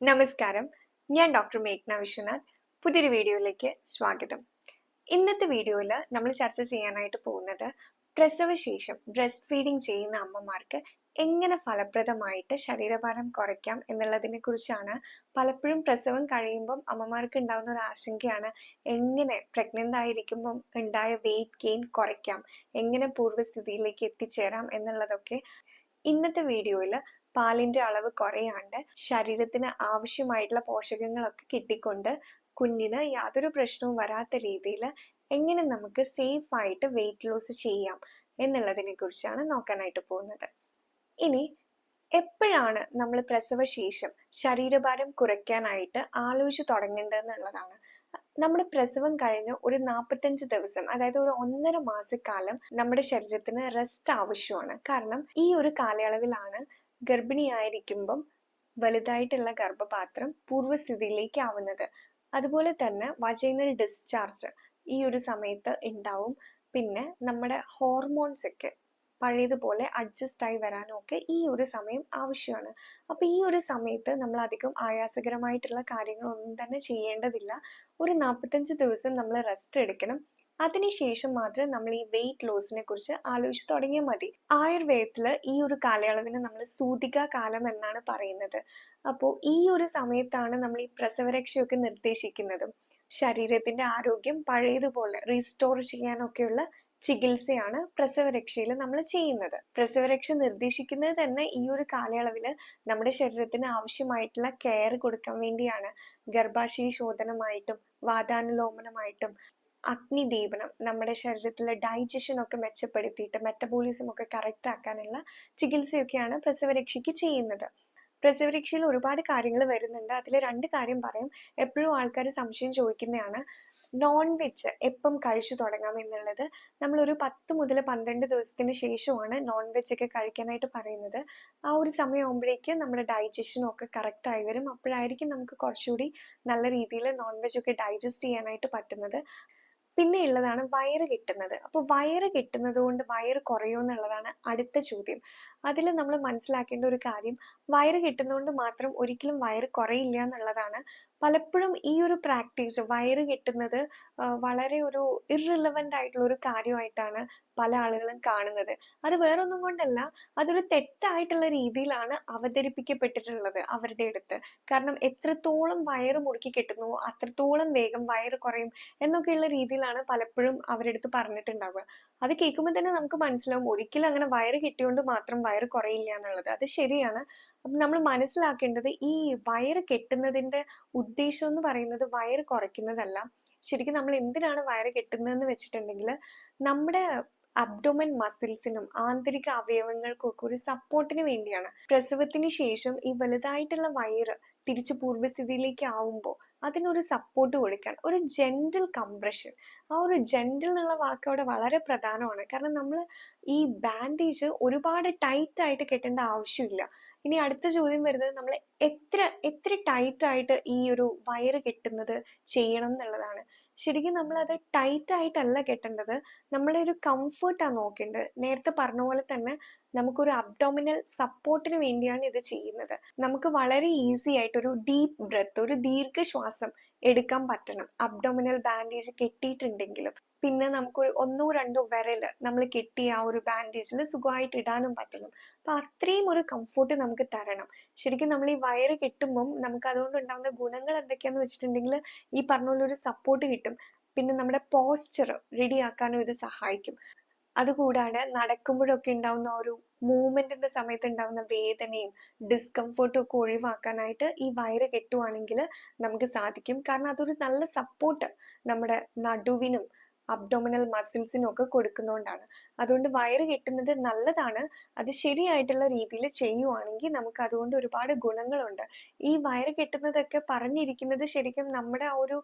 നമസ്കാരം. ഞാൻ ഡോക്ടർ മേഘ്ന വിശ്വനാഥ്. പുതിയൊരു വീഡിയോയിലേക്ക് സ്വാഗതം. ഇന്നത്തെ വീഡിയോയിൽ നമ്മൾ ചർച്ച ചെയ്യാനായിട്ട് പോകുന്നത് പ്രസവശേഷം ബ്രസ്റ്റ് ഫീഡിംഗ് ചെയ്യുന്ന അമ്മമാർക്ക് എങ്ങനെ ഫലപ്രദമായിട്ട് ശരീരഭാരം കുറയ്ക്കാം എന്നുള്ളതിനെ കുറിച്ചാണ് പലപ്പോഴും പ്രസവം കഴിയുമ്പം അമ്മമാർക്ക് ഉണ്ടാകുന്ന ഒരു ആശങ്കയാണ്. എങ്ങനെ പ്രഗ്നന്റ് ആയിരിക്കുമ്പം ഉണ്ടായ വെയിറ്റ് ഗെയിൻ കുറയ്ക്കാം എങ്ങനെ പൂർവസ്ഥിതിയിലേക്ക് എത്തിച്ചേരാം എന്നുള്ളതൊക്കെ ഇന്നത്തെ വീഡിയോയിൽ പാലിന്റെ അളവ് കുറയാണ്ട് ശരീരത്തിന് ആവശ്യമായിട്ടുള്ള പോഷകങ്ങളൊക്കെ കിട്ടിക്കൊണ്ട് കുഞ്ഞിന് യാതൊരു പ്രശ്നവും വരാത്ത രീതിയിൽ എങ്ങനെ നമുക്ക് സേഫ് ആയിട്ട് വെയിറ്റ് ലോസ് ചെയ്യാം എന്നുള്ളതിനെ കുറിച്ചാണ് നോക്കാനായിട്ട് പോകുന്നത്. ഇനി എപ്പോഴാണ് നമ്മൾ പ്രസവശേഷം ശരീരഭാരം കുറയ്ക്കാനായിട്ട് ആലോചിച്ച് തുടങ്ങേണ്ടതെന്നുള്ളതാണ്. നമ്മുടെ പ്രസവം കഴിഞ്ഞ് ഒരു നാൽപ്പത്തഞ്ച് ദിവസം അതായത് ഒരു ഒന്നര മാസക്കാലം നമ്മുടെ ശരീരത്തിന് റെസ്റ്റ് ആവശ്യമാണ്. കാരണം ഈ ഒരു കാലയളവിലാണ് ഗർഭിണിയായിരിക്കുമ്പം വലുതായിട്ടുള്ള ഗർഭപാത്രം പൂർവസ്ഥിതിയിലേക്ക് ആവുന്നത്. അതുപോലെ തന്നെ വജൈനൽ ഡിസ്ചാർജ് ഈ ഒരു സമയത്ത് ഉണ്ടാവും. പിന്നെ നമ്മുടെ ഹോർമോൺസ് ഒക്കെ പഴയതുപോലെ അഡ്ജസ്റ്റ് ആയി വരാനും ഒക്കെ ഈ ഒരു സമയം ആവശ്യമാണ്. അപ്പൊ ഈ ഒരു സമയത്ത് നമ്മൾ അധികം ആയാസകരമായിട്ടുള്ള കാര്യങ്ങളൊന്നും തന്നെ ചെയ്യേണ്ടതില്ല. ഒരു നാൽപ്പത്തഞ്ച് ദിവസം നമ്മൾ റെസ്റ്റ് എടുക്കണം. അതിനുശേഷം മാത്രം നമ്മൾ ഈ വെയിറ്റ് ലോസിനെ കുറിച്ച് ആലോചിച്ച് തുടങ്ങിയാൽ മതി. ആയുർവേദത്തിൽ ഈ ഒരു കാലയളവിന് നമ്മൾ സൂതിക കാലം എന്നാണ് പറയുന്നത്. അപ്പോൾ ഈ ഒരു സമയത്താണ് നമ്മൾ ഈ പ്രസവരക്ഷയൊക്കെ നിർദ്ദേശിക്കുന്നത്. ശരീരത്തിന്റെ ആരോഗ്യം പഴയതുപോലെ റീസ്റ്റോർ ചെയ്യാനൊക്കെയുള്ള ചികിത്സയാണ് പ്രസവരക്ഷയിൽ നമ്മൾ ചെയ്യുന്നത്. പ്രസവരക്ഷ നിർദ്ദേശിക്കുന്നത് തന്നെ ഈ ഒരു കാലയളവിൽ നമ്മുടെ ശരീരത്തിന് ആവശ്യമായിട്ടുള്ള കെയർ കൊടുക്കാൻ വേണ്ടിയാണ്. ഗർഭാശയ ശോധനമായിട്ടും വാതാനുലോമനമായിട്ടും അഗ്നിദീപനം നമ്മുടെ ശരീരത്തിലെ ഡൈജഷൻ ഒക്കെ മെച്ചപ്പെടുത്തിയിട്ട് മെറ്റബോളിസം ഒക്കെ കറക്റ്റ് ആക്കാനുള്ള ചികിത്സയൊക്കെയാണ് പ്രസവരക്ഷയ്ക്ക് ചെയ്യുന്നത്. പ്രസവരക്ഷയിൽ ഒരുപാട് കാര്യങ്ങൾ വരുന്നുണ്ട്. അതിൽ രണ്ട് കാര്യം പറയും. എപ്പോഴും ആൾക്കാർ സംശയം ചോദിക്കുന്നതാണ് നോൺ വെജ് എപ്പം കഴിച്ചു തുടങ്ങാം എന്നുള്ളത്. നമ്മൾ ഒരു പത്ത് മുതൽ പന്ത്രണ്ട് ദിവസത്തിന് ശേഷമാണ് നോൺ വെജ് ഒക്കെ കഴിക്കാനായിട്ട് പറയുന്നത്. ആ ഒരു സമയമാകുമ്പോഴേക്ക് നമ്മുടെ ഡൈജഷനും ഒക്കെ കറക്റ്റ് ആയി വരും. അപ്പോഴായിരിക്കും നമുക്ക് കുറച്ചുകൂടി നല്ല രീതിയിൽ നോൺ വെജ് ഒക്കെ ഡൈജസ്റ്റ് ചെയ്യാനായിട്ട് പറ്റുന്നത്. പിന്നെ ഉള്ളതാണ് വയറ് കിട്ടുന്നത്. അപ്പോൾ വയറ് കിട്ടുന്നത് കൊണ്ട് വയറ് കുറയുമോ എന്നുള്ളതാണ് അടുത്ത ചോദ്യം. അതിൽ നമ്മൾ മനസ്സിലാക്കേണ്ട ഒരു കാര്യം വയറ് കിട്ടുന്നതുകൊണ്ട് മാത്രം ഒരിക്കലും വയറ് കുറയില്ല എന്നുള്ളതാണ്. പലപ്പോഴും ഈ ഒരു പ്രാക്ടീസ് വയറ് കിട്ടുന്നത് വളരെ ഒരു ഇറിലവന്റ് ആയിട്ടുള്ള ഒരു കാര്യമായിട്ടാണ് പല ആളുകളും കാണുന്നത്. അത് വേറൊന്നും കൊണ്ടല്ല അതൊരു തെറ്റായിട്ടുള്ള രീതിയിലാണ് അവതരിപ്പിക്കപ്പെട്ടിട്ടുള്ളത് അവരുടെ അടുത്ത്. കാരണം എത്രത്തോളം വയറ് മുറുക്കി കിട്ടുന്നു അത്രത്തോളം വേഗം വയറ് കുറയും എന്നൊക്കെയുള്ള രീതിയിലാണ് പലപ്പോഴും അവരുടെ അടുത്ത് പറഞ്ഞിട്ടുണ്ടാവുക. അത് കേൾക്കുമ്പോൾ തന്നെ നമുക്ക് മനസ്സിലാവും ഒരിക്കലും അങ്ങനെ വയറ് കിട്ടിയോണ്ട് മാത്രം വയറ് കുറയില്ല എന്നുള്ളത്. അത് ശരിയാണ്. അപ്പം നമ്മൾ മനസ്സിലാക്കേണ്ടത് ഈ വയറ് കെട്ടുന്നതിന്റെ ഉദ്ദേശം എന്ന് പറയുന്നത് വയറ് കുറയ്ക്കുന്നതല്ല. ശരിക്കും നമ്മൾ എന്തിനാണ് വയറ് കെട്ടുന്നതെന്ന് വെച്ചിട്ടുണ്ടെങ്കിൽ നമ്മുടെ അബ്ഡോമൻ മസിൽസിനും ആന്തരിക അവയവങ്ങൾക്കും ഒക്കെ ഒരു സപ്പോർട്ടിന് വേണ്ടിയാണ്. പ്രസവത്തിന് ശേഷം ഈ വലുതായിട്ടുള്ള വയറ് തിരിച്ചു പൂർവസ്ഥിതിയിലേക്ക് ആവുമ്പോൾ അതിനൊരു സപ്പോർട്ട് കൊടുക്കാൻ ഒരു ജെന്റിൽ കംപ്രഷൻ ആ ഒരു ജെന്റിൽ എന്നുള്ള വാക്ക് അവിടെ വളരെ പ്രധാനമാണ്. കാരണം നമ്മൾ ഈ ബാൻഡേജ് ഒരുപാട് ടൈറ്റ് ആയിട്ട് കെട്ടേണ്ട ആവശ്യമില്ല. ഇനി അടുത്ത ചോദ്യം വരുന്നത് നമ്മൾ എത്ര എത്ര ടൈറ്റ് ആയിട്ട് ഈ ഒരു വയറ് കെട്ടുന്നത് ചെയ്യണം എന്നുള്ളതാണ്. ശരിക്കും നമ്മൾ അത് ടൈറ്റ് ആയിട്ടല്ല കെട്ടേണ്ടത്. നമ്മുടെ ഒരു കംഫർട്ടാണ് നോക്കേണ്ടത്. നേരത്തെ പറഞ്ഞ പോലെ തന്നെ നമുക്കൊരു അബ്ഡോമിനൽ സപ്പോർട്ടിന് വേണ്ടിയാണ് ഇത് ചെയ്യുന്നത്. നമുക്ക് വളരെ ഈസി ആയിട്ട് ഒരു ഡീപ്പ് ബ്രെത്ത് ഒരു ദീർഘശ്വാസം എടുക്കാൻ പറ്റണം. അബ്ഡോമിനൽ ബാൻഡേജ് കെട്ടിയിട്ടുണ്ടെങ്കിലും. പിന്നെ നമുക്ക് ഒന്നോ രണ്ടോ വിരൽ നമ്മൾ കെട്ടിയ ആ ഒരു ബാൻഡേജിൽ സുഖമായിട്ട് ഇടാനും പറ്റണം. അപ്പൊ അത്രയും ഒരു കംഫോർട്ട് നമുക്ക് തരണം. ശരിക്കും നമ്മൾ ഈ വയറ് കെട്ടുമ്പം നമുക്ക് അതുകൊണ്ട് ഉണ്ടാകുന്ന ഗുണങ്ങൾ എന്തൊക്കെയാന്ന് വെച്ചിട്ടുണ്ടെങ്കിൽ ഈ പറഞ്ഞ പോലെ ഒരു സപ്പോർട്ട് കിട്ടും. പിന്നെ നമ്മുടെ പോസ്ചർ റെഡി ആക്കാനും ഇത് സഹായിക്കും. അതുകൂടാതെ നടക്കുമ്പോഴൊക്കെ ഉണ്ടാവുന്ന ഒരു മൂവ്മെന്റിന്റെ സമയത്ത് ഉണ്ടാവുന്ന വേദനയും ഡിസ്കംഫർട്ടും ഒക്കെ ഒഴിവാക്കാനായിട്ട് ഈ വയറ് കെട്ടുവാണെങ്കിൽ നമുക്ക് സാധിക്കും. കാരണം അതൊരു നല്ല സപ്പോർട്ട് നമ്മുടെ നടുവിനും അബ്ഡോമിനൽ മസിൽസിനും ഒക്കെ കൊടുക്കുന്നതുകൊണ്ടാണ് അതുകൊണ്ട് വയറ് കെട്ടുന്നത് നല്ലതാണ്. അത് ശരിയായിട്ടുള്ള രീതിയിൽ ചെയ്യുവാണെങ്കിൽ നമുക്ക് അതുകൊണ്ട് ഒരുപാട് ഗുണങ്ങളുണ്ട്. ഈ വയറ് കെട്ടുന്നതൊക്കെ പറഞ്ഞിരിക്കുന്നത് ശരിക്കും നമ്മുടെ ആ ഒരു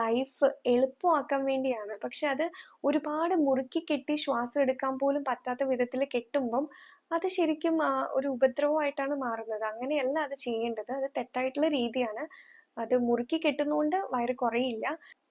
ലൈഫ് എളുപ്പമാക്കാൻ വേണ്ടിയാണ്. പക്ഷെ അത് ഒരുപാട് മുറുക്കി കെട്ടി ശ്വാസം എടുക്കാൻ പോലും പറ്റാത്ത വിധത്തിൽ കെട്ടുമ്പം അത് ശരിക്കും ഒരു ഉപദ്രവമായിട്ടാണ് മാറുന്നത്. അങ്ങനെയല്ല അത് ചെയ്യേണ്ടത്. അത് തെറ്റായിട്ടുള്ള രീതിയാണ്. അത് മുറുക്കി കിട്ടുന്നതുകൊണ്ട് വയറ് കുറയില്ല.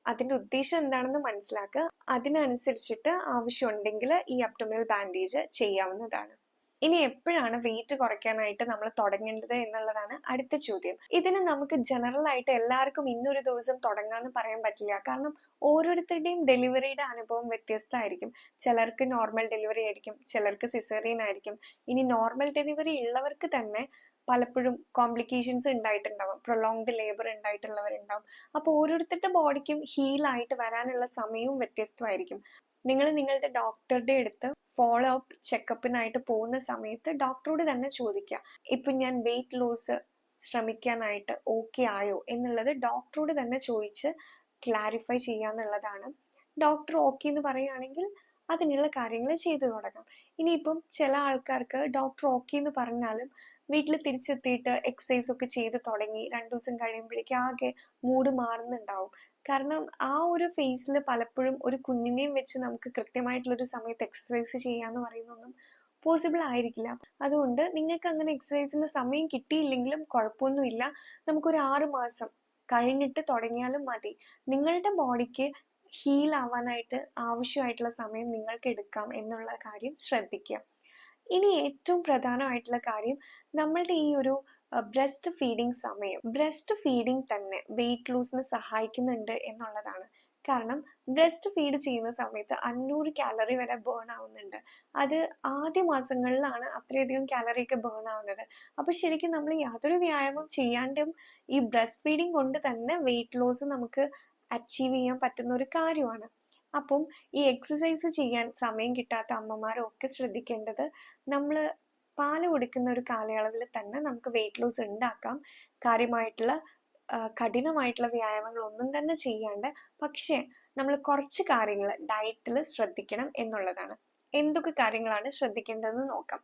അതിന്റെ ഉദ്ദേശം എന്താണെന്ന് മനസ്സിലാക്കുക അതിനനുസരിച്ചിട്ട് ആവശ്യമുണ്ടെങ്കിൽ ഈ അബ്ഡോമിനൽ ബാൻഡേജ് ചെയ്യാവുന്നതാണ്. ഇനി എപ്പോഴാണ് വെയിറ്റ് കുറയ്ക്കാനായിട്ട് നമ്മൾ തുടങ്ങേണ്ടത് എന്നുള്ളതാണ് അടുത്ത ചോദ്യം. ഇതിന് നമുക്ക് ജനറൽ ആയിട്ട് എല്ലാവർക്കും ഇന്നൊരു ദിവസം തുടങ്ങാന്ന് പറയാൻ പറ്റില്ല. കാരണം ഓരോരുത്തരുടെയും ഡെലിവറിയുടെ അനുഭവം വ്യത്യസ്തമായിരിക്കും. ചിലർക്ക് നോർമൽ ഡെലിവറി ആയിരിക്കും ചിലർക്ക് സിസേറിയൻ ആയിരിക്കും. ഇനി നോർമൽ ഡെലിവറി ഉള്ളവർക്ക് തന്നെ പലപ്പോഴും കോംപ്ലിക്കേഷൻസ് ഉണ്ടായിട്ടുണ്ടാവും പ്രൊലോങ്ഡ് ലേബർ ഉണ്ടായിട്ടുള്ളവരുണ്ടാവും. അപ്പോൾ ഓരോരുത്തരുടെ ബോഡിക്കും ഹീൽ ആയിട്ട് വരാനുള്ള സമയവും വ്യത്യസ്തമായിരിക്കും. നിങ്ങൾ നിങ്ങളുടെ ഡോക്ടറുടെ അടുത്ത് ഫോളോ അപ്പ് ചെക്കപ്പിനായിട്ട് പോകുന്ന സമയത്ത് ഡോക്ടറോട് തന്നെ ചോദിക്കുക ഇപ്പൊ ഞാൻ വെയിറ്റ് ലോസ് ശ്രമിക്കാനായിട്ട് ഓക്കെ ആയോ? എന്നുള്ളത് ഡോക്ടറോട് തന്നെ ചോദിച്ച് ക്ലാരിഫൈ ചെയ്യാന്നുള്ളതാണ്. ഡോക്ടർ ഓക്കെ എന്ന് പറയുകയാണെങ്കിൽ അതിനുള്ള കാര്യങ്ങൾ ചെയ്തു തുടങ്ങാം. ഇനിയിപ്പം ചില ആൾക്കാർക്ക് ഡോക്ടർ ഓക്കെ എന്ന് പറഞ്ഞാലും വീട്ടിൽ തിരിച്ചെത്തിയിട്ട് എക്സസൈസ് ഒക്കെ ചെയ്ത് തുടങ്ങി രണ്ടു ദിവസം കഴിയുമ്പോഴേക്കും ആകെ മൂഡ് മാറുന്നുണ്ടാവും. കാരണം ആ ഒരു ഫേസിൽ പലപ്പോഴും ഒരു കുഞ്ഞിനെയും വെച്ച് നമുക്ക് കൃത്യമായിട്ടുള്ള ഒരു സമയത്ത് എക്സസൈസ് ചെയ്യാന്ന് പറയുന്നൊന്നും പോസിബിൾ ആയിരിക്കില്ല. അതുകൊണ്ട് നിങ്ങൾക്ക് അങ്ങനെ എക്സസൈസിന് സമയം കിട്ടിയില്ലെങ്കിലും കുഴപ്പമൊന്നുമില്ല. നമുക്കൊരു ആറ് മാസം കഴിഞ്ഞിട്ട് തുടങ്ങിയാലും മതി. നിങ്ങളുടെ ബോഡിക്ക് ഹീൽ ആവാനായിട്ട് ആവശ്യമായിട്ടുള്ള സമയം നിങ്ങൾക്ക് എടുക്കാം എന്നുള്ള കാര്യം ശ്രദ്ധിക്കുക. ഇനി ഏറ്റവും പ്രധാനമായിട്ടുള്ള കാര്യം നമ്മളുടെ ഈ ഒരു ബ്രസ്റ്റ് ഫീഡിങ് സമയം. ബ്രസ്റ്റ് ഫീഡിങ് തന്നെ വെയിറ്റ് ലൂസിന് സഹായിക്കുന്നുണ്ട് എന്നുള്ളതാണ്. കാരണം ബ്രസ്റ്റ് ഫീഡ് ചെയ്യുന്ന സമയത്ത് അഞ്ഞൂറ് കാലറി വരെ ബേൺ ആവുന്നുണ്ട്. അത് ആദ്യ മാസങ്ങളിലാണ് അത്രയധികം കാലറി ഒക്കെ ബേൺ ആവുന്നത്. അപ്പൊ ശരിക്കും നമ്മൾ യാതൊരു വ്യായാമം ചെയ്യാണ്ടും ഈ ബ്രസ്റ്റ് ഫീഡിങ് കൊണ്ട് തന്നെ വെയിറ്റ് ലോസ് നമുക്ക് അച്ചീവ് ചെയ്യാൻ പറ്റുന്ന ഒരു കാര്യമാണ്. അപ്പം ഈ എക്സസൈസ് ചെയ്യാൻ സമയം കിട്ടാത്ത അമ്മമാരും ഒക്കെ ശ്രദ്ധിക്കേണ്ടത് നമ്മൾ പാൽ കൊടുക്കുന്ന ഒരു കാലയളവിൽ തന്നെ നമുക്ക് വെയിറ്റ് ലോസ് ഉണ്ടാക്കാം. കാര്യമായിട്ടുള്ള കഠിനമായിട്ടുള്ള വ്യായാമങ്ങൾ ഒന്നും തന്നെ ചെയ്യാണ്ട് പക്ഷേ നമ്മൾ കുറച്ച് കാര്യങ്ങൾ ഡയറ്റിൽ ശ്രദ്ധിക്കണം എന്നുള്ളതാണ്. എന്തൊക്കെ കാര്യങ്ങളാണ് ശ്രദ്ധിക്കേണ്ടതെന്ന് നോക്കാം.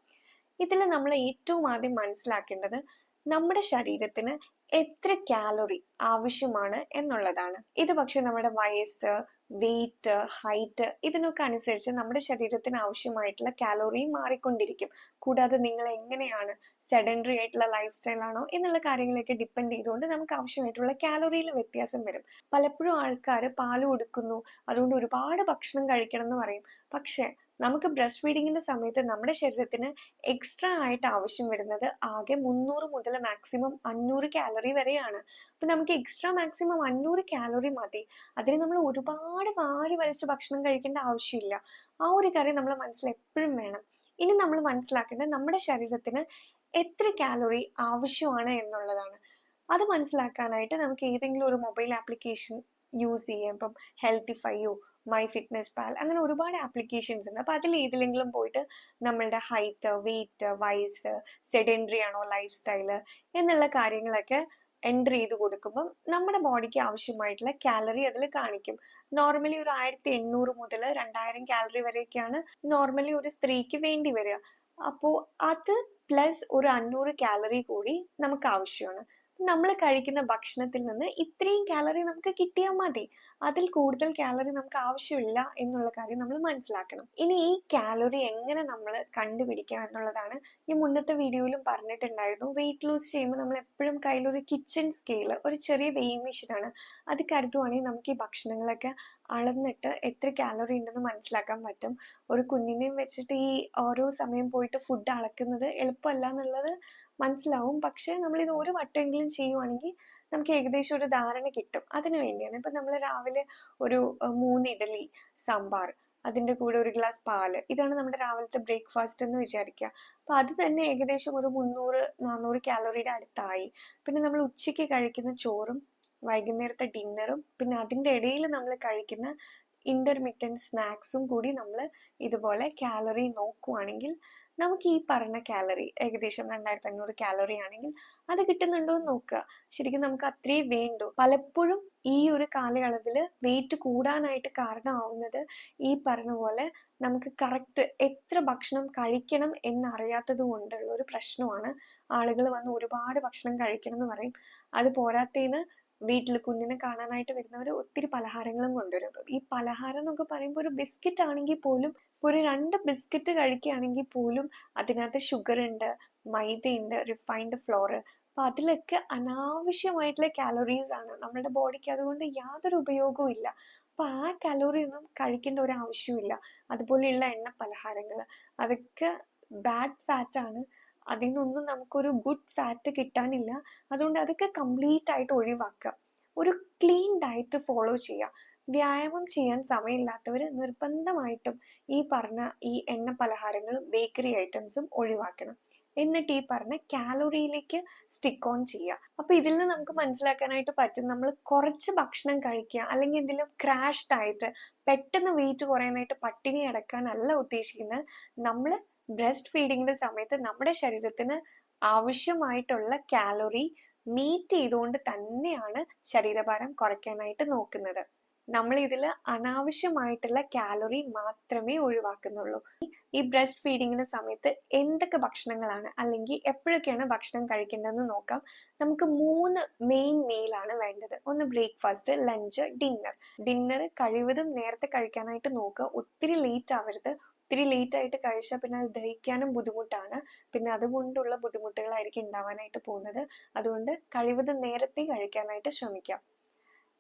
ഇതിൽ നമ്മൾ ഏറ്റവും ആദ്യം മനസ്സിലാക്കേണ്ടത് നമ്മുടെ ശരീരത്തിന് എത്ര കാലറി ആവശ്യമാണ് എന്നുള്ളതാണ്. ഇത് പക്ഷെ നമ്മുടെ വയസ്സ് വെയിറ്റ് ഹൈറ്റ് ഇതിനൊക്കെ അനുസരിച്ച് നമ്മുടെ ശരീരത്തിന് ആവശ്യമായിട്ടുള്ള കാലോറിയും മാറിക്കൊണ്ടിരിക്കും. കൂടാതെ നിങ്ങൾ എങ്ങനെയാണ് സെഡൻഡറി ആയിട്ടുള്ള ലൈഫ് സ്റ്റൈൽ ആണോ എന്നുള്ള കാര്യങ്ങളൊക്കെ ഡിപ്പെൻഡ് ചെയ്തുകൊണ്ട് നമുക്ക് ആവശ്യമായിട്ടുള്ള കാലോറിയിൽ വ്യത്യാസം വരും. പലപ്പോഴും ആൾക്കാർ പാൽ കൊടുക്കുന്നു അതുകൊണ്ട് ഒരുപാട് ഭക്ഷണം കഴിക്കണം എന്ന് പറയും. പക്ഷെ നമുക്ക് ബ്രസ്റ്റ് ഫീഡിങ്ങിന്റെ സമയത്ത് നമ്മുടെ ശരീരത്തിന് എക്സ്ട്രാ ആയിട്ട് ആവശ്യം വരുന്നത് ആകെ മുന്നൂറ് മുതൽ മാക്സിമം അഞ്ഞൂറ് കാലറി വരെയാണ്. അപ്പൊ നമുക്ക് എക്സ്ട്രാ മാക്സിമം അഞ്ഞൂറ് കാലറി മതി. അതിന് നമ്മൾ ഒരുപാട് വാരി വലിച്ച് ഭക്ഷണം കഴിക്കേണ്ട ആവശ്യമില്ല. ആ ഒരു കാര്യം നമ്മൾ മനസ്സിൽ എപ്പോഴും വേണം. ഇനി നമ്മൾ മനസ്സിലാക്കേണ്ടത് നമ്മുടെ ശരീരത്തിന് എത്ര കാലറി ആവശ്യമാണ് എന്നുള്ളതാണ്. അത് മനസ്സിലാക്കാനായിട്ട് നമുക്ക് ഏതെങ്കിലും ഒരു മൊബൈൽ ആപ്ലിക്കേഷൻ യൂസ് ചെയ്യാം. ഇപ്പം ഹെൽത്തിഫൈയോ മൈ ഫിറ്റ്നസ് പാൽ അങ്ങനെ ഒരുപാട് ആപ്ലിക്കേഷൻസ് ഉണ്ട്. അപ്പോൾ അതിൽ ഏതിലെങ്കിലും പോയിട്ട് നമ്മളുടെ ഹൈറ്റ് വെയിറ്റ് വയസ്സ് സെഡൻഡറി ആണോ ലൈഫ് സ്റ്റൈൽ എന്നുള്ള കാര്യങ്ങളൊക്കെ എന്റർ ചെയ്ത് കൊടുക്കുമ്പം നമ്മുടെ ബോഡിക്ക് ആവശ്യമായിട്ടുള്ള കാലറി അതിൽ കാണിക്കും. നോർമലി ഒരു ആയിരത്തി എണ്ണൂറ് മുതൽ രണ്ടായിരം കാലറി വരെയൊക്കെയാണ് നോർമലി ഒരു സ്ത്രീക്ക് വേണ്ടി വരിക. അപ്പോൾ അത് പ്ലസ് ഒരു അഞ്ഞൂറ് കാലറി കൂടി നമുക്ക് ആവശ്യമാണ്. നമ്മൾ കഴിക്കുന്ന ഭക്ഷണത്തിൽ നിന്ന് ഇത്രയും കാലറി നമുക്ക് കിട്ടിയാൽ മതി. അതിൽ കൂടുതൽ കാലറി നമുക്ക് ആവശ്യമില്ല എന്നുള്ള കാര്യം നമ്മൾ മനസ്സിലാക്കണം. ഇനി ഈ കാലറി എങ്ങനെ നമ്മൾ കണ്ടുപിടിക്കാം എന്നുള്ളതാണ് ഞാൻ മുന്നത്തെ വീഡിയോയിലും പറഞ്ഞിട്ടുണ്ടായിരുന്നു. വെയിറ്റ് ലൂസ് ചെയ്യുമ്പോൾ നമ്മൾ എപ്പോഴും കയ്യിലൊരു കിച്ചൺ സ്കെയിൽ ഒരു ചെറിയ വെയിങ് മെഷീനാണ് അത് കരുതുവാണെങ്കിൽ നമുക്ക് ഈ ഭക്ഷണങ്ങളൊക്കെ അളന്നിട്ട് എത്ര കാലറി ഉണ്ടെന്ന് മനസ്സിലാക്കാൻ പറ്റും. ഒരു കുഞ്ഞിനെയും വെച്ചിട്ട് ഈ ഓരോ സമയം പോയിട്ട് ഫുഡ് അളക്കുന്നത് എളുപ്പമല്ല എന്നുള്ളത് മനസ്സിലാവും. പക്ഷെ നമ്മൾ ഇത് ഒരു വട്ടമെങ്കിലും ചെയ്യുവാണെങ്കിൽ നമുക്ക് ഏകദേശം ഒരു ധാരണ കിട്ടും. അതിനു വേണ്ടിയാണ്. ഇപ്പൊ നമ്മൾ രാവിലെ ഒരു മൂന്ന് ഇഡലി സാമ്പാർ അതിന്റെ കൂടെ ഒരു ഗ്ലാസ് പാൽ ഇതാണ് നമ്മുടെ രാവിലത്തെ ബ്രേക്ക്ഫാസ്റ്റ് എന്ന് വിചാരിക്കുക. അപ്പൊ അത് തന്നെ ഏകദേശം ഒരു മുന്നൂറ് നാനൂറ് കാലോറിയുടെ അടുത്തായി. പിന്നെ നമ്മൾ ഉച്ചയ്ക്ക് കഴിക്കുന്ന ചോറും വൈകുന്നേരത്തെ ഡിന്നറും പിന്നെ അതിന്റെ ഇടയിൽ നമ്മൾ കഴിക്കുന്ന ഇന്റർമീഡിയറ്റ് സ്നാക്സും കൂടി നമ്മൾ ഇതുപോലെ കാലറി നോക്കുവാണെങ്കിൽ നമുക്ക് ഈ പറഞ്ഞ കാലറി ഏകദേശം രണ്ടായിരത്തി അഞ്ഞൂറ് കാലറി ആണെങ്കിൽ അത് കിട്ടുന്നുണ്ടോ എന്ന് നോക്കുക. ശരിക്കും നമുക്ക് അത്രേ വേണ്ടു. പലപ്പോഴും ഈ ഒരു കാലയളവിൽ വെയിറ്റ് കൂടാനായിട്ട് കാരണമാവുന്നത് ഈ പറഞ്ഞ പോലെ നമുക്ക് കറക്റ്റ് എത്ര ഭക്ഷണം കഴിക്കണം എന്നറിയാത്തത് കൊണ്ടുള്ള ഒരു പ്രശ്നമാണ്. ആളുകൾ വന്ന് ഒരുപാട് ഭക്ഷണം കഴിക്കണം എന്ന് പറയും. അത് പോരാത്തതിന് വീട്ടിൽ കുഞ്ഞിനെ കാണാനായിട്ട് വരുന്നവർ ഒത്തിരി പലഹാരങ്ങളും കൊണ്ടുവരും. ഈ പലഹാരം എന്നൊക്കെ പറയുമ്പോൾ ഒരു ബിസ്ക്കറ്റ് ആണെങ്കിൽ പോലും ഒരു രണ്ട് ബിസ്ക്കറ്റ് കഴിക്കുകയാണെങ്കിൽ പോലും അതിനകത്ത് ഷുഗർ ഉണ്ട് മൈദ ഉണ്ട് റിഫൈൻഡ് ഫ്ലോർ അപ്പൊ അതിലൊക്കെ അനാവശ്യമായിട്ടുള്ള കാലറീസ് ആണ്. നമ്മുടെ ബോഡിക്ക് അതുകൊണ്ട് യാതൊരു ഉപയോഗവും ഇല്ല. അപ്പൊ ആ കലോറി ഒന്നും കഴിക്കേണ്ട ഒരു ആവശ്യമില്ല അതുപോലെയുള്ള എണ്ണ പലഹാരങ്ങൾ അതൊക്കെ ബാഡ് ഫാറ്റ് ആണ്. അതിൽ നിന്നൊന്നും നമുക്കൊരു ഗുഡ് ഫാറ്റ് കിട്ടാനില്ല. അതുകൊണ്ട് അതൊക്കെ കംപ്ലീറ്റ് ആയിട്ട് ഒഴിവാക്കുക. ഒരു ക്ലീൻ ഡയറ്റ് ഫോളോ ചെയ്യുക. വ്യായാമം ചെയ്യാൻ സമയമില്ലാത്തവർ നിർബന്ധമായിട്ടും ഈ പറഞ്ഞ ഈ എണ്ണ പലഹാരങ്ങളും ബേക്കറി ഐറ്റംസും ഒഴിവാക്കണം. എന്നിട്ട് ഈ പറഞ്ഞ കാലോറിയിലേക്ക് സ്റ്റിക്ക് ഓൺ ചെയ്യുക. അപ്പൊ ഇതിൽ നിന്ന് നമുക്ക് മനസ്സിലാക്കാനായിട്ട് പറ്റും നമ്മൾ കുറച്ച് ഭക്ഷണം കഴിക്കുക. അല്ലെങ്കിൽ എന്തെങ്കിലും ക്രാഷ്ഡ് ആയിട്ട് പെട്ടെന്ന് വെയിറ്റ് കുറയാനായിട്ട് പട്ടിണി അടക്കാനല്ല ഉദ്ദേശിക്കുന്നത്. നമ്മൾ ബ്രസ്റ്റ് ഫീഡിങ്ങിന്റെ സമയത്ത് നമ്മുടെ ശരീരത്തിന് ആവശ്യമായിട്ടുള്ള കാലോറി മീറ്റ് ചെയ്തുകൊണ്ട് തന്നെയാണ് ശരീരഭാരം കുറയ്ക്കാനായിട്ട് നോക്കുന്നത്. നമ്മൾ ഇതിൽ അനാവശ്യമായിട്ടുള്ള കാലറി മാത്രമേ ഒഴിവാക്കുന്നുള്ളൂ. ഈ ബ്രസ്റ്റ് ഫീഡിങ്ങിന്റെ സമയത്ത് എന്തൊക്കെ ഭക്ഷണങ്ങളാണ് അല്ലെങ്കിൽ എപ്പോഴൊക്കെയാണ് ഭക്ഷണം കഴിക്കേണ്ടതെന്ന് നോക്കാം. നമുക്ക് മൂന്ന് മെയിൻ മീലാണ് വേണ്ടത്. ഒന്ന് ബ്രേക്ക്ഫാസ്റ്റ് ലഞ്ച് ഡിന്നർ ഡിന്നർ കഴിവതും നേരത്തെ കഴിക്കാനായിട്ട് നോക്കുക. ഒത്തിരി ലേറ്റ് ആവരുത്. ഒത്തിരി ലേറ്റ് ആയിട്ട് കഴിച്ചാൽ പിന്നെ അത് ദഹിക്കാനും ബുദ്ധിമുട്ടാണ്. പിന്നെ അതുകൊണ്ടുള്ള ബുദ്ധിമുട്ടുകളായിരിക്കും ഉണ്ടാവാനായിട്ട് പോകുന്നത്. അതുകൊണ്ട് കഴിവതും നേരത്തെ കഴിക്കാനായിട്ട് ശ്രമിക്കാം.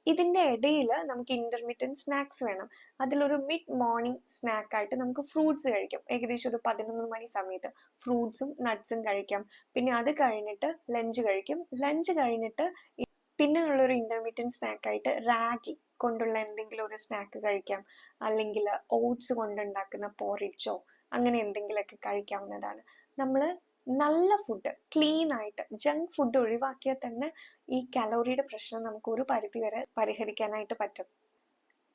ഇതിന്റെ ഇടയിൽ നമുക്ക് ഇന്റർമീഡിയറ്റ് സ്നാക്സ് വേണം. അതിലൊരു മിഡ് മോർണിംഗ് സ്നാക്ക് ആയിട്ട് നമുക്ക് ഫ്രൂട്ട്സ് കഴിക്കാം. ഏകദേശം ഒരു പതിനൊന്ന് മണി സമയത്ത് ഫ്രൂട്ട്സും നട്ട്സും കഴിക്കാം. പിന്നെ അത് കഴിഞ്ഞിട്ട് ലഞ്ച് കഴിക്കും. ലഞ്ച് കഴിഞ്ഞിട്ട് പിന്നെ ഉള്ളൊരു ഇന്റർമീഡിയറ്റ് സ്നാക്ക് ആയിട്ട് റാഗി കൊണ്ടുള്ള എന്തെങ്കിലും ഒരു സ്നാക്ക് കഴിക്കാം. അല്ലെങ്കിൽ ഓട്സ് കൊണ്ടുണ്ടാക്കുന്ന പോറിച്ചോ അങ്ങനെ എന്തെങ്കിലുമൊക്കെ കഴിക്കാവുന്നതാണ്. നമ്മൾ നല്ല ഫുഡ് ക്ലീൻ ആയിട്ട് ജങ്ക് ഫുഡ് ഒഴിവാക്കിയാൽ തന്നെ ഈ കലോറിയുടെ പ്രശ്നം നമുക്ക് ഒരു പരിധി വരെ പരിഹരിക്കാനായിട്ട് പറ്റും.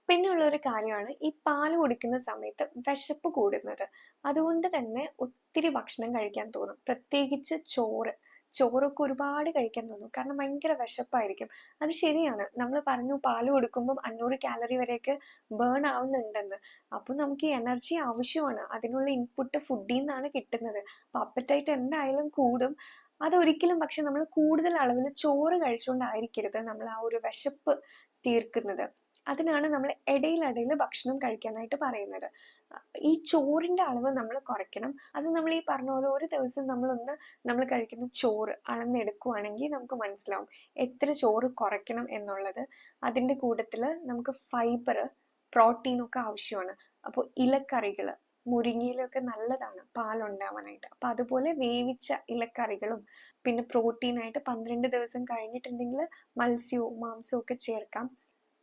പിന്നെയുള്ള ഒരു കാര്യമാണ് ഈ പാൽ കുടിക്കുന്ന സമയത്ത് വിശപ്പ് കൂടുന്നത്. അതുകൊണ്ട് തന്നെ ഒത്തിരി ഭക്ഷണം കഴിക്കാൻ തോന്നും. പ്രത്യേകിച്ച് ചോറ്. ചോറൊക്കെ ഒരുപാട് കഴിക്കാൻ തോന്നും. കാരണം ഭയങ്കര വിശപ്പായിരിക്കും. അത് ശരിയാണ്. നമ്മൾ പറഞ്ഞു പാൽ കൊടുക്കുമ്പോൾ അഞ്ഞൂറ് കാലറി വരെയൊക്കെ ബേൺ ആവുന്നുണ്ടെന്ന്. അപ്പോൾ നമുക്ക് എനർജി ആവശ്യമാണ്. അതിനുള്ള ഇൻപുട്ട് ഫുഡിൽ നിന്നാണ് കിട്ടുന്നത്. അപ്പോൾ അപ്പറ്റൈറ്റ് എന്തായാലും കൂടും. അതൊരിക്കലും പക്ഷെ നമ്മൾ കൂടുതൽ അളവിൽ ചോറ് കഴിച്ചുകൊണ്ടായിരിക്കരുത് നമ്മൾ ആ ഒരു വിശപ്പ് തീർക്കുന്നത്. അതിനാണ് നമ്മൾ ഇടയിലിടയിൽ ഭക്ഷണം കഴിക്കാനായിട്ട് പറയുന്നത്. ഈ ചോറിന്റെ അളവ് നമ്മൾ കുറയ്ക്കണം. അത് നമ്മൾ ഈ പറഞ്ഞ പോലെ ഒരു ദിവസം നമ്മളൊന്ന് നമ്മൾ കഴിക്കുന്ന ചോറ് അളന്നെടുക്കുവാണെങ്കിൽ നമുക്ക് മനസ്സിലാവും എത്ര ചോറ് കുറയ്ക്കണം എന്നുള്ളത്. അതിന്റെ കൂട്ടത്തിൽ നമുക്ക് ഫൈബർ പ്രോട്ടീൻ ഒക്കെ ആവശ്യമാണ്. അപ്പോൾ ഇലക്കറികൾ മുരിങ്ങയിലൊക്കെ നല്ലതാണ് പാലുണ്ടാവാനായിട്ട്. അപ്പോൾ അതുപോലെ വേവിച്ച ഇലക്കറികളും പിന്നെ പ്രോട്ടീനായിട്ട് പന്ത്രണ്ട് ദിവസം കഴിഞ്ഞിട്ടുണ്ടെങ്കിൽ മത്സ്യവും മാംസവും ഒക്കെ ചേർക്കാം.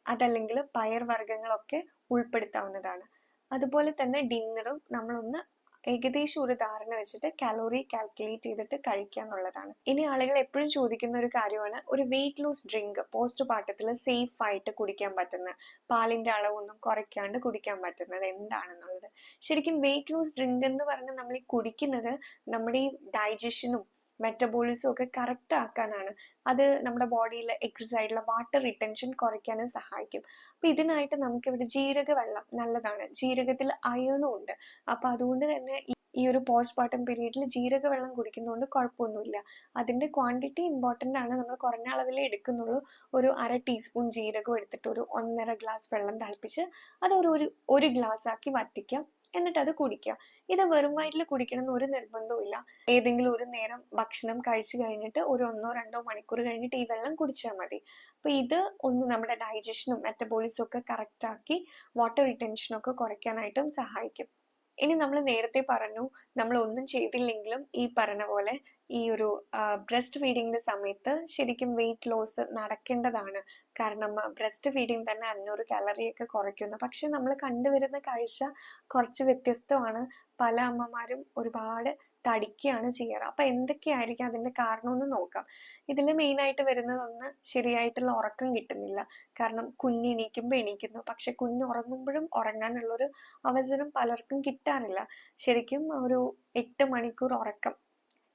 അതല്ലെങ്കിൽ പയർ വർഗങ്ങളൊക്കെ ഉൾപ്പെടുത്താവുന്നതാണ്. അതുപോലെ തന്നെ ഡിന്നറും നമ്മളൊന്ന് ഏകദേശം ഒരു ധാരണ വെച്ചിട്ട് കാലോറി കാൽക്കുലേറ്റ് ചെയ്തിട്ട് കഴിക്കുക എന്നുള്ളതാണ്. ഇനി ആളുകൾ എപ്പോഴും ചോദിക്കുന്ന ഒരു കാര്യമാണ് ഒരു വെയിറ്റ് ലോസ് ഡ്രിങ്ക് പോസ്റ്റ് പാട്ടത്തിൽ സേഫ് ആയിട്ട് കുടിക്കാൻ പറ്റുന്ന പാലിന്റെ അളവൊന്നും കുറയ്ക്കാണ്ട് കുടിക്കാൻ പറ്റുന്നത് എന്താണെന്നുള്ളത്. ശരിക്കും വെയിറ്റ് ലോസ് ഡ്രിങ്ക് എന്ന് പറഞ്ഞാൽ നമ്മൾ ഈ കുടിക്കുന്നത് നമ്മുടെ ഈ ഡൈജഷനും മെറ്റബോളിസം ഒക്കെ കറക്റ്റ് ആക്കാനാണ്. അത് നമ്മുടെ ബോഡിയിലെ ആയിട്ടുള്ള വാട്ടർ റിട്ടൻഷൻ കുറയ്ക്കാനും സഹായിക്കും. അപ്പൊ ഇതിനായിട്ട് നമുക്കിവിടെ ജീരക വെള്ളം നല്ലതാണ്. ജീരകത്തിൽ അയണും ഉണ്ട്. അപ്പൊ അതുകൊണ്ട് തന്നെ ഈ ഒരു പോസ്റ്റ് പാർട്ടം പീരീഡിൽ ജീരക വെള്ളം കുടിക്കുന്നതുകൊണ്ട് കുഴപ്പമൊന്നുമില്ല അതിന്റെ ക്വാണ്ടിറ്റി ഇമ്പോർട്ടന്റ് ആണ്. നമ്മൾ കുറഞ്ഞ അളവിലേ എടുക്കുന്നുള്ളൂ. ഒരു അര ടീസ്പൂൺ ജീരകം എടുത്തിട്ട് ഒരു ഒന്നര ഗ്ലാസ് വെള്ളം തിളപ്പിച്ച് അത് ഒരു ഒരു ഗ്ലാസ് ആക്കി വറ്റിക്കാം. എന്നിട്ട് അത് കുടിക്കുക. ഇത് വെറും വയറ്റിൽ കുടിക്കണം എന്ന് ഒരു നിർബന്ധവുമില്ല ഏതെങ്കിലും ഒരു നേരം ഭക്ഷണം കഴിച്ചു കഴിഞ്ഞിട്ട് ഒരു ഒന്നോ രണ്ടോ മണിക്കൂർ കഴിഞ്ഞിട്ട് ഈ വെള്ളം കുടിച്ചാൽ മതി. അപ്പൊ ഇത് ഒന്ന് നമ്മുടെ ഡൈജഷനും മെറ്റബോളിസും ഒക്കെ കറക്റ്റ് ആക്കി വാട്ടർ റിട്ടൻഷനും ഒക്കെ കുറയ്ക്കാനായിട്ടും സഹായിക്കും. ഇനി നമ്മൾ നേരത്തെ പറഞ്ഞു നമ്മൾ ഒന്നും ചെയ്തില്ലെങ്കിലും ഈ പറഞ്ഞ പോലെ ഈ ഒരു ബ്രസ്റ്റ് ഫീഡിങ്ങിന്റെ സമയത്ത് ശരിക്കും വെയിറ്റ് ലോസ് നടക്കേണ്ടതാണ്. കാരണം ബ്രസ്റ്റ് ഫീഡിങ് തന്നെ അഞ്ഞൂറ് കാലറിയൊക്കെ കുറയ്ക്കുന്നു. പക്ഷെ നമ്മൾ കണ്ടുവരുന്ന കാഴ്ച കുറച്ച് വ്യത്യസ്തമാണ്. പല അമ്മമാരും ഒരുപാട് തടിക്കുകയാണ് ചെയ്യാറ്. അപ്പൊ എന്തൊക്കെയായിരിക്കും അതിന്റെ കാരണം എന്ന് നോക്കാം. ഇതിൽ മെയിൻ ആയിട്ട് വരുന്നത് ഒന്ന് ശരിയായിട്ടുള്ള ഉറക്കം കിട്ടുന്നില്ല. കാരണം കുഞ്ഞ് എണീക്കുമ്പോൾ എണീക്കുന്നു. പക്ഷെ കുഞ്ഞ് ഉറങ്ങുമ്പോഴും ഉറങ്ങാനുള്ളൊരു അവസരം പലർക്കും കിട്ടാറില്ല. ശരിക്കും ഒരു എട്ട് മണിക്കൂർ ഉറക്കം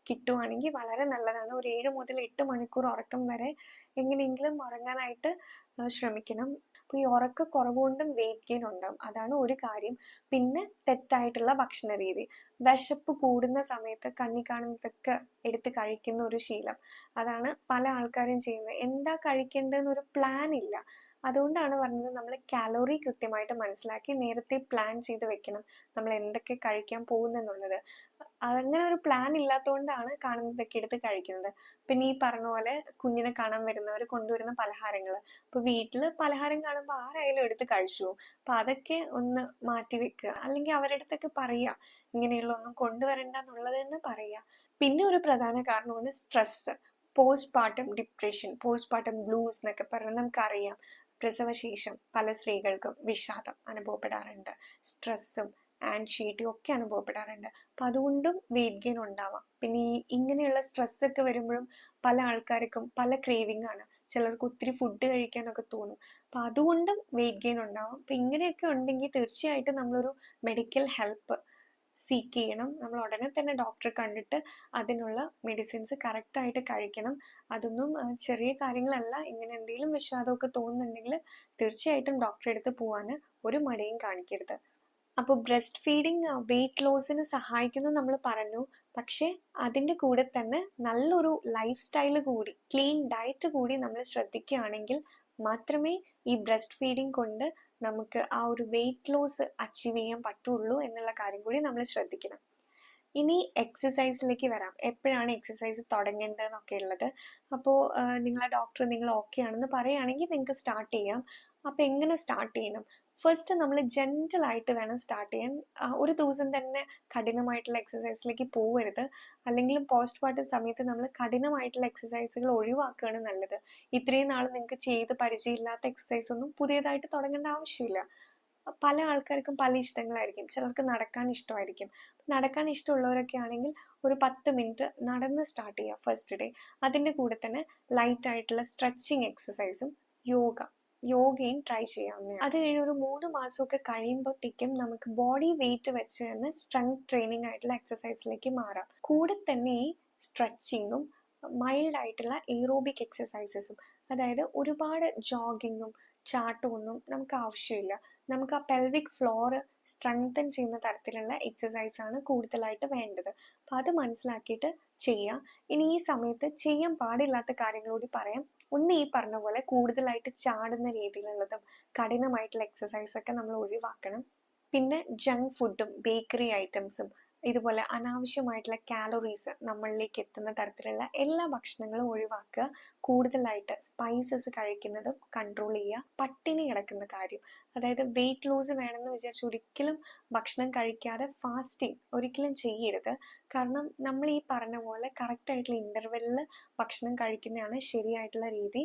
കിട്ടുവാണെങ്കിൽ വളരെ നല്ലതാണ്. ഒരു ഏഴ് മുതൽ എട്ട് മണിക്കൂർ ഉറക്കം വരെ എങ്ങനെയെങ്കിലും ഉറങ്ങാനായിട്ട് ശ്രമിക്കണം. അപ്പൊ ഈ ഉറക്കക്കുറവ് കൊണ്ടും വെയിറ്റ് ഗെയിൻ ഉണ്ടാവും. അതാണ് ഒരു കാര്യം. പിന്നെ തെറ്റായിട്ടുള്ള ഭക്ഷണ രീതി. വിശപ്പ് കൂടുന്ന സമയത്ത് കണ്ണി കാണുന്നതൊക്കെ എടുത്ത് കഴിക്കുന്ന ഒരു ശീലം. അതാണ് പല ആൾക്കാരും ചെയ്യുന്നത്. എന്താ കഴിക്കേണ്ടതെന്ന് ഒരു പ്ലാൻ ഇല്ല. അതുകൊണ്ടാണ് പറഞ്ഞത് നമ്മൾ കാലോറി കൃത്യമായിട്ട് മനസ്സിലാക്കി നേരത്തെ പ്ലാൻ ചെയ്ത് വെക്കണം. നമ്മൾ എന്തൊക്കെ കഴിക്കാൻ പോകുന്നെന്നുള്ളത്. അങ്ങനെ ഒരു പ്ലാൻ ഇല്ലാത്തതുകൊണ്ടാണ് കാണുന്നതൊക്കെ എടുത്ത് കഴിക്കുന്നത്. പിന്നെ ഈ പറഞ്ഞ പോലെ കുഞ്ഞിനെ കാണാൻ വരുന്നവർ കൊണ്ടുവരുന്ന പലഹാരങ്ങൾ ഇപ്പൊ വീട്ടിൽ പലഹാരം കാണുമ്പോൾ ആരായാലും എടുത്ത് കഴിച്ചു? പോകും അപ്പൊ അതൊക്കെ ഒന്ന് മാറ്റി വെക്കുക. അല്ലെങ്കിൽ അവരുടെ അടുത്തൊക്കെ പറയുക ഇങ്ങനെയുള്ള ഒന്നും കൊണ്ടുവരണ്ട എന്നുള്ളതെന്ന് പറയുക. പിന്നെ ഒരു പ്രധാന കാരണമാണ് stress post partum depression post partum blues എന്നൊക്കെ പറഞ്ഞാൽ നമുക്കറിയാം. പ്രസവശേഷം പല സ്ത്രീകൾക്കും വിഷാദം അനുഭവപ്പെടാറുണ്ട്. സ്ട്രെസ്സും ആൻഷൈറ്റിയും ഒക്കെ അനുഭവപ്പെടാറുണ്ട്. അപ്പൊ അതുകൊണ്ടും വെയിറ്റ് ഗെയിൻ ഉണ്ടാവാം. പിന്നെ ഈ ഇങ്ങനെയുള്ള സ്ട്രെസ് ഒക്കെ വരുമ്പോഴും പല ആൾക്കാർക്കും പല ക്രേവിംഗ് ആണ്. ചിലർക്ക് ഒത്തിരി ഫുഡ് കഴിക്കാനൊക്കെ തോന്നും. അപ്പൊ അതുകൊണ്ടും വെയിറ്റ് ഗെയിൻ ഉണ്ടാവും. അപ്പൊ ഇങ്ങനെയൊക്കെ ഉണ്ടെങ്കിൽ തീർച്ചയായിട്ടും നമ്മളൊരു മെഡിക്കൽ ഹെൽപ്പ് സീക്ക് ചെയ്യണം. നമ്മൾ ഉടനെ തന്നെ ഡോക്ടറെ കണ്ടിട്ട് അതിനുള്ള മെഡിസിൻസ് കറക്റ്റായിട്ട് കഴിക്കണം. അതൊന്നും ചെറിയ കാര്യങ്ങളല്ല. ഇങ്ങനെ എന്തെങ്കിലും വിഷാദമൊക്കെ തോന്നുന്നുണ്ടെങ്കിൽ തീർച്ചയായിട്ടും ഡോക്ടറെ അടുത്ത് പോകാൻ ഒരു മടിയും കാണിക്കരുത്. അപ്പോൾ ബ്രസ്റ്റ് ഫീഡിങ് വെയിറ്റ് ലോസിന് സഹായിക്കുന്നു നമ്മൾ പറഞ്ഞു. പക്ഷേ അതിന്റെ കൂടെ തന്നെ നല്ലൊരു ലൈഫ് സ്റ്റൈൽ കൂടി ക്ലീൻ ഡയറ്റ് കൂടി നമ്മൾ ശ്രദ്ധിക്കുകയാണെങ്കിൽ മാത്രമേ ഈ ബ്രസ്റ്റ് ഫീഡിങ് കൊണ്ട് നമുക്ക് ആ ഒരു വെയിറ്റ് ലോസ് അച്ചീവ് ചെയ്യാൻ പറ്റുള്ളൂ എന്നുള്ള കാര്യം കൂടി നമ്മൾ ശ്രദ്ധിക്കണം. ഇനി എക്സസൈസിലേക്ക് വരാം. എപ്പോഴാണ് എക്സസൈസ് തുടങ്ങേണ്ടതെന്നൊക്കെ ഉള്ളത്. അപ്പോൾ നിങ്ങളെ ഡോക്ടർ നിങ്ങൾ ഓക്കെ ആണെന്ന് പറയുകയാണെങ്കിൽ നിങ്ങൾക്ക് സ്റ്റാർട്ട് ചെയ്യാം. അപ്പോൾ എങ്ങനെ സ്റ്റാർട്ട് ചെയ്യണം? ഫസ്റ്റ് നമ്മൾ ജെന്റൽ ആയിട്ട് വേണം സ്റ്റാർട്ട് ചെയ്യാൻ. ഒരു ദിവസം തന്നെ കഠിനമായിട്ടുള്ള എക്സസൈസിലേക്ക് പോകരുത് അല്ലെങ്കിൽ പോസ്റ്റ് പാർട്ടം സമയത്ത് നമ്മൾ കഠിനമായിട്ടുള്ള എക്സസൈസുകൾ ഒഴിവാക്കുകയാണ് നല്ലത്. ഇത്രയും നാൾ നിങ്ങൾക്ക് ചെയ്ത് പരിചയമില്ലാത്ത എക്സസൈസ് ഒന്നും പുതിയതായിട്ട് തുടങ്ങേണ്ട ആവശ്യമില്ല. പല ആൾക്കാർക്കും പല ഇഷ്ടങ്ങളായിരിക്കും. ചിലർക്ക് നടക്കാൻ ഇഷ്ടമായിരിക്കും. നടക്കാൻ ഇഷ്ടമുള്ളവരൊക്കെ ആണെങ്കിൽ ഒരു പത്ത് മിനിറ്റ് നടന്ന് സ്റ്റാർട്ട് ചെയ്യുക ഫസ്റ്റ് ഡേ അതിന്റെ കൂടെ തന്നെ ലൈറ്റ് ആയിട്ടുള്ള സ്ട്രെച്ചിങ് എക്സസൈസും യോഗ. യോഗയും ട്രൈ ചെയ്യാവുന്നതാണ്. അത് കഴിഞ്ഞ് ഒരു മൂന്ന് മാസമൊക്കെ കഴിയുമ്പോഴത്തേക്കും നമുക്ക് ബോഡി വെയിറ്റ് വെച്ച് തന്നെ സ്ട്രെങ്ത് ട്രെയിനിങ് ആയിട്ടുള്ള എക്സസൈസിലേക്ക് മാറാം. കൂടെ തന്നെ സ്ട്രെച്ചിങ്ങും മൈൽഡ് ആയിട്ടുള്ള എയ്റോബിക് എക്സസൈസസും അതായത് ഒരുപാട് ജോഗിങ്ങും ഒന്നും നമുക്ക് ആവശ്യമില്ല. നമുക്ക് ആ പെൽവിക് ഫ്ലോർ സ്ട്രെങ്തൻ ചെയ്യുന്ന തരത്തിലുള്ള എക്സസൈസ് ആണ് കൂടുതലായിട്ട് വേണ്ടത്. അപ്പം അത് മനസ്സിലാക്കിയിട്ട് ചെയ്യാം. ഇനി ഈ സമയത്ത് ചെയ്യാൻ പാടില്ലാത്ത കാര്യങ്ങളോട് കൂടി പറയാം. ഒന്ന് ഈ പറഞ്ഞ പോലെ കൂടുതലായിട്ട് ചാടുന്ന രീതിയിലുള്ളതും കഠിനമായിട്ടുള്ള എക്സസൈസൊക്കെ നമ്മൾ ഒഴിവാക്കണം. പിന്നെ ജങ്ക് ഫുഡും ബേക്കറി ഐറ്റംസും ഇതുപോലെ അനാവശ്യമായിട്ടുള്ള കാലറീസ് നമ്മളിലേക്ക് എത്തുന്ന തരത്തിലുള്ള എല്ലാ ഭക്ഷണങ്ങളും ഒഴിവാക്കുക. കൂടുതലായിട്ട് സ്പൈസസ് കഴിക്കുന്നത് കൺട്രോൾ ചെയ്യുക. പട്ടിണി കിടക്കുന്ന കാര്യം. അതായത് വെയിറ്റ് ലോസ് വേണമെന്ന് വിചാരിച്ച് ഒരിക്കലും ഭക്ഷണം കഴിക്കാതെ ഫാസ്റ്റിംഗ് ഒരിക്കലും ചെയ്യരുത്. കാരണം നമ്മൾ ഈ പറഞ്ഞ പോലെ കറക്റ്റ് ആയിട്ടുള്ള ഇന്റർവെല്ലിൽ ഭക്ഷണം കഴിക്കുന്നതാണ് ശരിയായിട്ടുള്ള രീതി.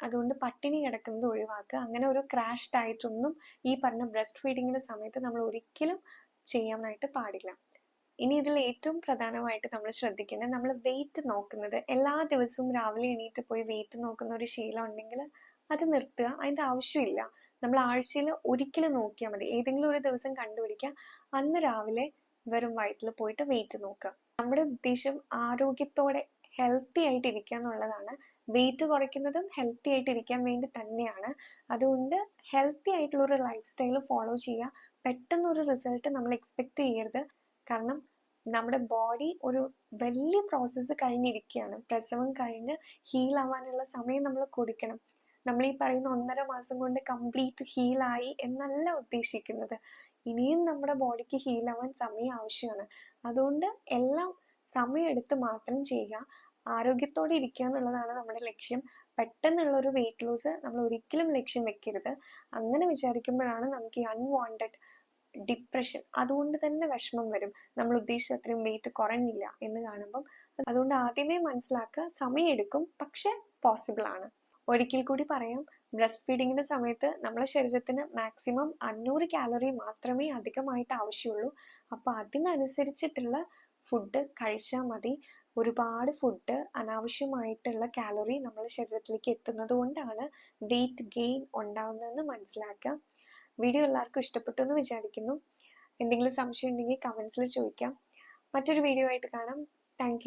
അതുകൊണ്ട് പട്ടിണി കിടക്കുന്നത് ഒഴിവാക്കുക. അങ്ങനെ ഒരു ക്രാഷ് ഡയറ്റ് ഒന്നും ഈ പറഞ്ഞ ബ്രസ്റ്റ് ഫീഡിങ്ങിന്റെ സമയത്ത് നമ്മൾ ഒരിക്കലും ചെയ്യാനായിട്ട് പാടില്ല. ഇനി ഇതിൽ ഏറ്റവും പ്രധാനമായിട്ട് നമ്മൾ ശ്രദ്ധിക്കേണ്ടത് നമ്മൾ വെയിറ്റ് നോക്കുന്നത്. എല്ലാ ദിവസവും രാവിലെ എണീറ്റ് പോയി വെയിറ്റ് നോക്കുന്ന ഒരു ശീലം ഉണ്ടെങ്കിൽ അത് നിർത്തുക. അതിന്റെ ആവശ്യമില്ല. നമ്മൾ ആഴ്ചയിൽ ഒരിക്കലും നോക്കിയാൽ മതി. ഏതെങ്കിലും ഒരു ദിവസം കണ്ടുപിടിക്കുക. അന്ന് രാവിലെ വെറും വയറ്റിൽ പോയിട്ട് വെയിറ്റ് നോക്കുക. നമ്മുടെ ഉദ്ദേശം ആരോഗ്യത്തോടെ ഹെൽത്തി ആയിട്ട് ഇരിക്കുക എന്നുള്ളതാണ്. വെയിറ്റ് കുറയ്ക്കുന്നതും ഹെൽത്തി ആയിട്ട് ഇരിക്കാൻ വേണ്ടി തന്നെയാണ്. അതുകൊണ്ട് ഹെൽത്തി ആയിട്ടുള്ള ഒരു ലൈഫ് സ്റ്റൈൽ ഫോളോ ചെയ്യുക. പെട്ടെന്നൊരു റിസൾട്ട് നമ്മൾ എക്സ്പെക്ട് ചെയ്യരുത്. കാരണം നമ്മുടെ ബോഡി ഒരു വലിയ പ്രോസസ്സ് കഴിഞ്ഞിരിക്കുകയാണ്. പ്രസവം കഴിഞ്ഞ് ഹീൽ ആവാനുള്ള സമയം നമ്മൾ കൊടുക്കണം. നമ്മൾ ഈ പറയുന്ന ഒന്നര മാസം കൊണ്ട് കംപ്ലീറ്റ് ഹീൽ ഹീലായി എന്നല്ല ഉദ്ദേശിക്കുന്നത്. ഇനിയും നമ്മുടെ ബോഡിക്ക് ഹീൽ ആവാൻ സമയം ആവശ്യമാണ്. അതുകൊണ്ട് എല്ലാം സമയമെടുത്ത് മാത്രം ചെയ്യുക. ആരോഗ്യത്തോടെ ഇരിക്കുക എന്നുള്ളതാണ് നമ്മുടെ ലക്ഷ്യം. പെട്ടെന്നുള്ള ഒരു വെയിറ്റ് ലോസ് നമ്മൾ ഒരിക്കലും ലക്ഷ്യം വെക്കരുത്. അങ്ങനെ വിചാരിക്കുമ്പോഴാണ് നമുക്ക് ഈ അൺവാണ്ടഡ് ഡിപ്രഷൻ അതുകൊണ്ട് തന്നെ വിഷമം വരും. നമ്മൾ ഉദ്ദേശിച്ച അത്രയും വെയിറ്റ് കുറഞ്ഞില്ല എന്ന് കാണുമ്പം. അതുകൊണ്ട് ആദ്യമേ മനസ്സിലാക്കുക സമയമെടുക്കും പക്ഷെ പോസിബിൾ ആണ്. ഒരിക്കൽ കൂടി പറയാം. ബ്രസ്റ്റ് ഫീഡിങ്ങിന്റെ സമയത്ത് നമ്മുടെ ശരീരത്തിന് മാക്സിമം അഞ്ഞൂറ് കാലറി മാത്രമേ അധികമായിട്ട് ആവശ്യമുള്ളൂ. അപ്പൊ അതിനനുസരിച്ചിട്ടുള്ള ഫുഡ് കഴിച്ചാൽ മതി. ഒരുപാട് ഫുഡ് അനാവശ്യമായിട്ടുള്ള കാലറി നമ്മുടെ ശരീരത്തിലേക്ക് എത്തുന്നത് കൊണ്ടാണ് വെയിറ്റ് ഗെയിൻ ഉണ്ടാവുന്നതെന്ന് മനസ്സിലാക്കാം വീഡിയോ എല്ലാവർക്കും ഇഷ്ടപ്പെട്ടു എന്ന് വിചാരിക്കുന്നു. എന്തെങ്കിലും സംശയം ഉണ്ടെങ്കിൽ കമൻസിൽ ചോദിക്കാം. മറ്റൊരു വീഡിയോ ആയിട്ട് കാണാം. താങ്ക്